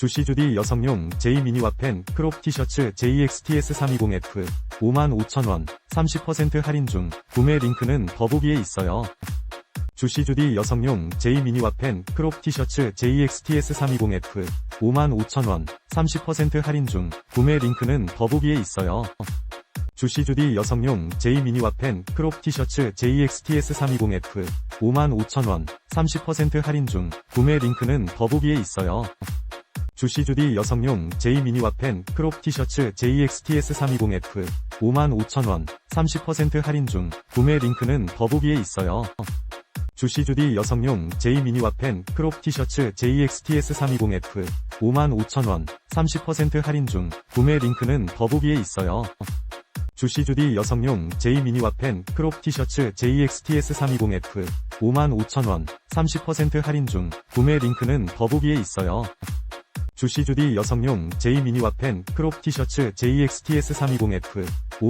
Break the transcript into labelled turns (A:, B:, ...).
A: 주시주디 여성용 J 미니와 팬 크롭 티셔츠 JXTS320F 55,000원 30% 할인 중 구매 링크는 더보기에 있어요. 주시주디 여성용 J 미니와 팬 크롭 티셔츠 JXTS320F 55,000원 30% 할인 중 구매 링크는 더보기에 있어요. 주시주디 여성용 J 미니와 팬 크롭 티셔츠 JXTS320F 55,000원 30% 할인 중 구매 링크는 더보기에 있어요. 주시주디 여성용 J 미니와 팬 크롭 티셔츠 JXTS320F 55,000원 30% 할인 중 구매 링크는 더보기에 있어요. 주시주디 여성용 J 미니와 팬 크롭 티셔츠 JXTS320F 55,000원 30% 할인 중 구매 링크는 더보기에 있어요. 주시주디 여성용 J 미니와 팬 크롭 티셔츠 JXTS320F 55,000원 30% 할인 중 구매 링크는 더보기에 있어요. 주시주디 여성용 J 미니와 팬 크롭 티셔츠 JXTS320F